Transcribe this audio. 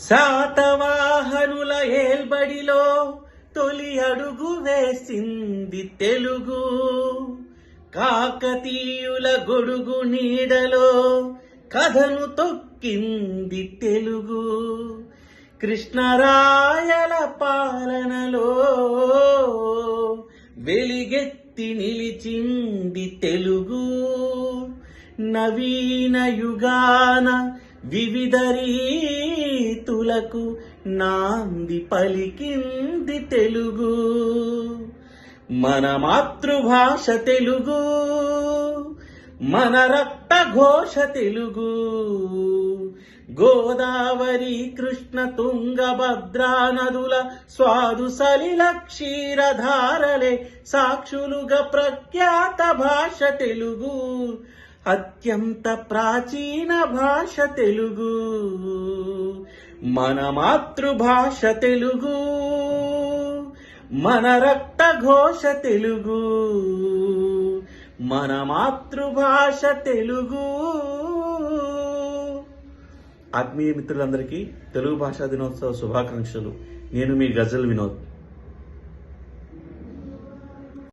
శాతవాహనుల ఏల్బడిలో తొలి అడుగు వేసింది తెలుగు. కాకతీయుల గొడుగు నీడలో కథను తొక్కింది తెలుగు. కృష్ణరాయల పాలనలో వెలిగెత్తి నిలిచింది తెలుగు. నవీన యుగాన వివిధ రీతులకు నాంది పలికింది తెలుగు. మన మాతృభాష తెలుగు. మన రక్త ఘోష తెలుగు. గోదావరి కృష్ణ తుంగభద్రా నదుల స్వాదు సలిల క్షీరధారలే సాక్షులుగా ప్రఖ్యాత భాష తెలుగు. అత్యంత ప్రాచీన భాష తెలుగు. మన మాతృభాష తెలుగు మన రక్త ఘోష తెలుగు మన మాతృభాష తెలుగు. ఆత్మీయ మిత్రులందరికీ తెలుగు భాషా దినోత్సవ శుభాకాంక్షలు. నేను మీ గజల్ వినోద్.